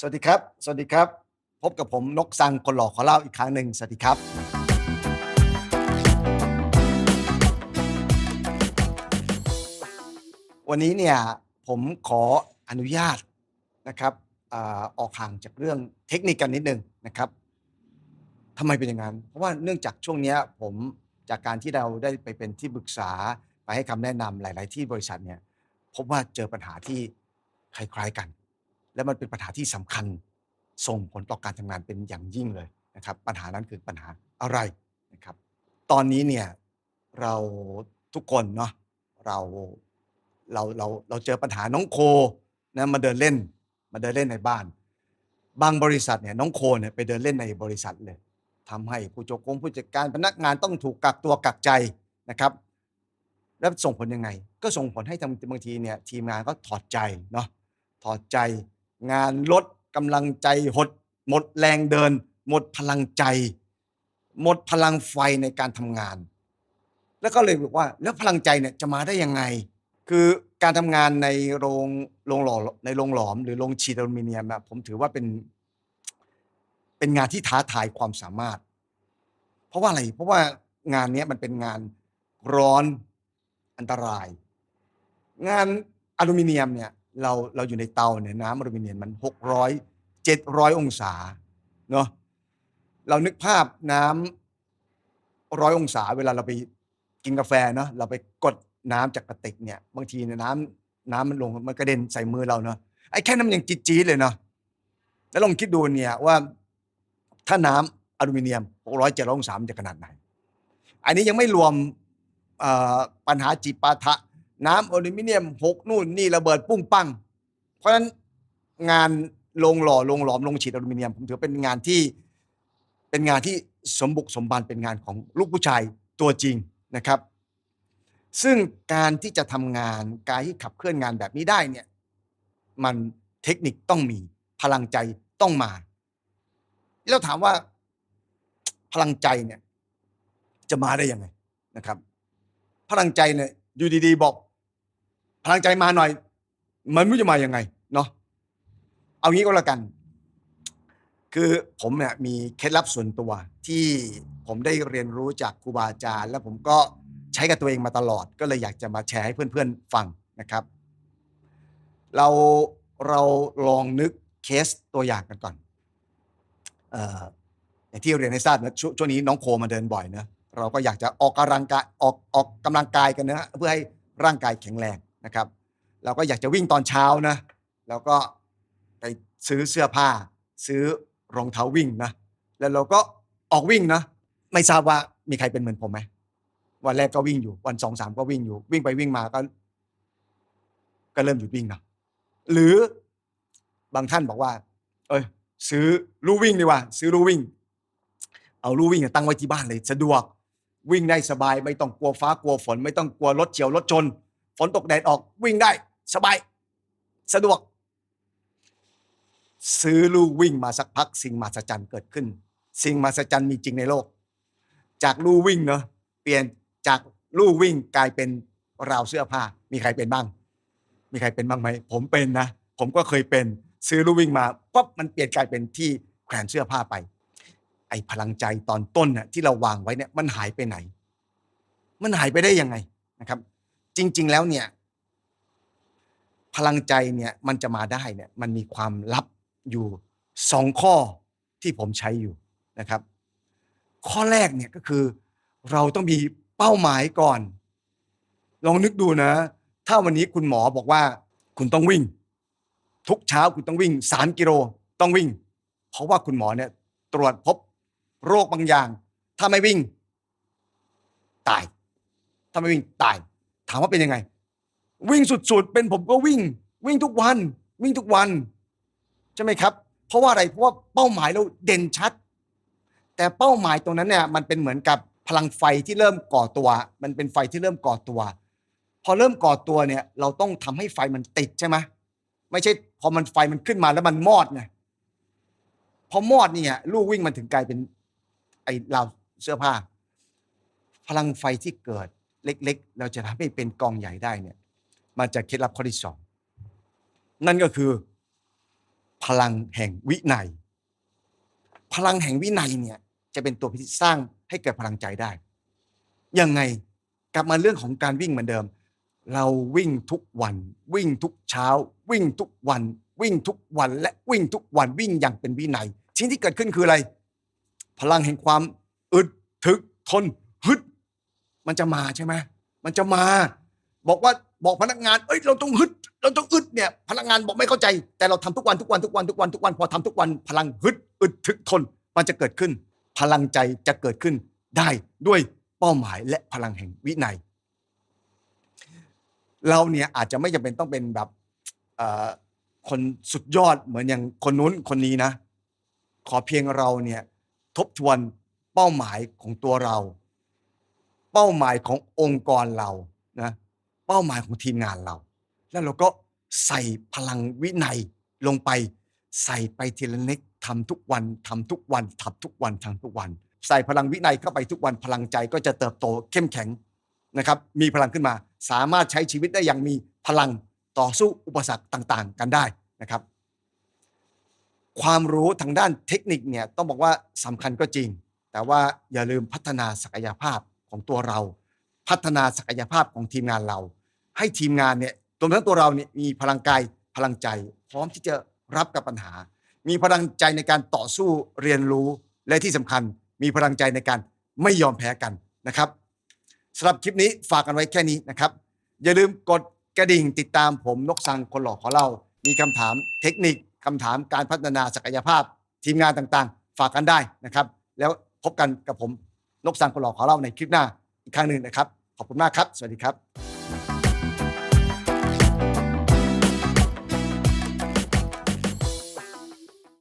สวัสดีครับ สวัสดีครับ พบกับผมนกสังคนหล่อขอเล่าอีกครั้งหนึ่งสวัสดีครับ วันนี้เนี่ยผมขออนุญาตนะครับออกห่างจากเรื่องเทคนิคกันนิดนึงนะครับทำไมเป็นอย่างนั้น เพราะว่าเนื่องจากช่วงนี้ผมจากการที่เราได้ไปเป็นที่ปรึกษาไปให้คำแนะนำหลาย ๆ ที่บริษัทเนี่ยพบว่าเจอปัญหาที่คล้าย ๆ กัน และมันเป็นปัญหาที่สำคัญส่งผลต่อการทำงานเป็นอย่างยิ่งเลยนะครับ ปัญหานั้นคือปัญหาอะไรนะครับ ตอนนี้เนี่ยเราทุกคนเนาะเราเราเราเราเจอปัญหาน้องโคนะมาเดินเล่นมาเดินเล่นในบ้าน บางบริษัทเนี่ยน้องโคเนี่ยไปเดินเล่นในบริษัทเลยทำให้ผู้จดกงผู้จัดการพนักงานต้องถูกกักตัวกักใจนะครับ แล้วส่งผลยังไง ก็ส่งผลให้บางทีเนี่ยทีมงานก็ถอดใจเนาะถอดใจ งานลดกำลังใจหด หมดแรงเดิน หมดพลังใจ หมดพลังไฟในการทำงาน แล้วก็เลยบอกว่าแล้วพลังใจเนี่ยจะมาได้ยังไง คือการทำงานในโรงโรงหล่อในโรงหลอม หรือโรงฉีดอลูมิเนียมอะผมถือว่าเป็น เป็นงานที่ท้าทายความสามารถ เพราะว่าอะไรเพราะว่างานนี้มันเป็นงานร้อนอันตราย งานอลูมิเนียมเนี่ย เราเราอยู่ในเตาเนี่ยน้ำอลูมิเนียมมันหกร้อยเจ็ดร้อยองศาเนาะเรานึกภาพน้ำร้อยองศา เวลาเราไปกินกาแฟเนาะเราไปกดน้ำจากกระติกเนี่ยบางทีเนี่ยน้ำน้ำมันลงมันกระเด็นใส่มือเราเนาะไอ้แค่นั้นมันยังจี๊ดๆเลยเนาะแล้วลองคิดดูเนี่ยว่าถ้าน้ำอลูมิเนียมหกร้อยเจ็ดร้อยองศามันจะขนาดไหน อันนี้ยังไม่รวมปัญหาจิปาถะ น้ำอลูมิเนียมหกนู่นนี่ระเบิดปุ้งปังเพราะฉะนั้นงานลงหล่อลงหลอมลงฉีดอลูมิเนียมผมถือเป็นงานที่เป็นงานที่สมบุกสมบันเป็นงานของลูกผู้ชายตัวจริงนะครับ ซึ่งการที่จะทำงานการที่ขับเคลื่อนงานแบบนี้ได้เนี่ยมันเทคนิคต้องมีพลังใจต้องมา แล้วถามว่าพลังใจเนี่ยจะมาได้ยังไงนะครับ พลังใจเนี่ยอยู่ดีๆบอก พลังใจมาหน่อย มันไม่รู้จะมายังไงเนาะเอางี้ก็แล้วกัน คือผมเนี่ยมีเคล็ดลับส่วนตัวที่ผมได้เรียนรู้จากครูบาอาจารย์ แล้วผมก็ใช้กับตัวเองมาตลอด ก็เลยอยากจะมาแชร์ให้เพื่อนๆฟังนะครับ เราเราลองนึกเคสตัวอย่างกันก่อนเอ่อย่างที่เรียนให้ทราบนะชช่วงนี้น้องโคมาเดินบ่อยนะเราก็อยากจะออกกำลังกายออกออกกำลังกายกันนะเพื่อให้ร่างกายแข็งแรง นะครับ เราก็อยากจะวิ่งตอนเช้านะแล้วก็ไปซื้อเสื้อผ้า ซื้อรองเท้าวิ่งนะแล้วเราก็ออกวิ่งนะไม่ทราบว่ามีใครเป็นเหมือนผมไหมวันแรกก็วิ่งอยู่วันสองสามก็วิ่งอยู่ วิ่งไปวิ่งมาก็ ก็เริ่มหยุดวิ่งนะหรือบางท่านบอกว่า เอ้ยซื้อลู่วิ่งดีกว่า ซื้อลู่วิ่ง เอาลู่วิ่งตั้งไว้ที่บ้านเลย สะดวกวิ่งได้สบายไม่ต้องกลัวฟ้ากลัวฝน ไม่ต้องกลัวรถเฉียวรถชน ฝนตกแดดออกวิ่งได้ สบาย สะดวก ซื้อลู่วิ่งมาสักพัก สิ่งมหัศจรรย์เกิดขึ้น สิ่งมหัศจรรย์มีจริงในโลก จากลู่วิ่งเนาะเปลี่ยนจากลู่วิ่งกลายเป็นราวเสื้อผ้า มีใครเป็นบ้าง มีใครเป็นบ้างไหมผมเป็นนะ ผมก็เคยเป็นซื้อลู่วิ่งมาปั๊บมันเปลี่ยนกลายเป็นที่แขวนเสื้อผ้าไป ไอ้พลังใจตอนต้นน่ะที่เราวางไว้เนี่ยมันหายไปไหน มันหายไปได้ยังไงนะครับ จริง ๆ แล้วเนี่ย พลังใจเนี่ยมันจะมาได้เนี่ย มันมีความลับอยู่สองข้อที่ผมใช้อยู่นะครับ ข้อแรกเนี่ยก็คือ เราต้องมีเป้าหมายก่อน ลองนึกดูนะ ถ้าวันนี้คุณหมอบอกว่า คุณต้องวิ่ง ทุกเช้าคุณต้องวิ่งสามกิโลต้องวิ่ง เพราะว่าคุณหมอเนี่ย ตรวจพบโรคบางอย่าง ถ้าไม่วิ่ง ตาย ถ้าไม่วิ่งตาย ถามว่าเป็นยังไง วิ่งสุดๆ เป็นผมก็วิ่ง วิ่งทุกวัน วิ่งทุกวัน ใช่ไหมครับ เพราะว่าอะไรเพราะว่าเป้าหมายเราเด่นชัด แต่เป้าหมายตรงนั้นเนี่ยมันเป็นเหมือนกับพลังไฟที่เริ่มก่อตัว มันเป็นไฟที่เริ่มก่อตัว พอเริ่มก่อตัวเนี่ย เราต้องทำให้ไฟมันติดใช่ไหมไม่ใช่พอมันไฟมันขึ้นมาแล้วมันมอดไงพอมอดเนี่ยลูกวิ่งมันถึงกลายเป็นไอ้ราวเสื้อผ้า พลังไฟที่เกิด เล็กๆ เราจะทำให้เป็นกองใหญ่ได้เนี่ยมาจากเคล็ดลับข้อที่สองนั่นก็คือ พลังแห่งวินัย พลังแห่งวินัยเนี่ยจะเป็นตัวพิที่สร้างให้เกิดพลังใจได้ ยังไงกลับมาเรื่องของการวิ่งเหมือนเดิม เราวิ่งทุกวัน วิ่งทุกเช้า วิ่งทุกวัน วิ่งทุกวัน และวิ่งทุกวันวิ่งอย่างเป็นวินัยสิ่งที่เกิดขึ้นคืออะไร พลังแห่งความอึดถึกทน มันจะมาใช่ไหมมันจะมา บอกว่าบอกพนักงาน เอ้ยเราต้องฮึด เราต้องอึดเนี่ย พนักงานบอกไม่เข้าใจ แต่เราทำทุกวันทุกวันทุกวันทุกวันทุกวันพอทำทุกวันพลังฮึดอึดถึกทน มันจะเกิดขึ้น พลังใจจะเกิดขึ้นได้ด้วยเป้าหมายและพลังแห่งวินัย เราเนี่ยอาจจะไม่จำเป็นต้องเป็นแบบคนสุดยอดเหมือนอย่างคนนู้นคนนี้นะ ขอเพียงเราเนี่ยทบทวนเป้าหมายของตัวเรา เป้าหมายขององค์กรเรานะเป้าหมายของทีมงานเรา แล้วเราก็ใส่พลังวินัยลงไป ใส่ไปทีละเล็กทำทุกวันทำทุกวันทำทุกวันทำทุกวัน ใส่พลังวินัยเข้าไปทุกวันพลังใจก็จะเติบโตเข้มแข็งนะครับมีพลังขึ้นมา สามารถใช้ชีวิตได้อย่างมีพลังต่อสู้อุปสรรคต่างๆ กันได้นะครับ ความรู้ทางด้านเทคนิคเนี่ยต้องบอกว่าสำคัญก็จริง แต่ว่าอย่าลืมพัฒนาศักยภาพ ของตัวเรา พัฒนาศักยภาพของทีมงานเรา ให้ทีมงานเนี่ยรวมทั้งตัวเราเนี่ยมีพลังกายพลังใจ พร้อมที่จะรับกับปัญหา มีพลังใจในการต่อสู้เรียนรู้และที่สำคัญ มีพลังใจในการไม่ยอมแพ้กันนะครับสำหรับคลิปนี้ฝากกันไว้แค่นี้นะครับ อย่าลืมกดกระดิ่งติดตามผมนกสังคนหล่อขอเล่า มีคำถามเทคนิคคำถามการพัฒนาศักยภาพ ทีมงานต่างๆ ฝากกันได้นะครับ แล้วพบกันกับผม นกสังคนหล่อขอเล่าในคลิปหน้าอีกครั้งหนึ่งนะครับ ขอบคุณมากครับ สวัสดีครับ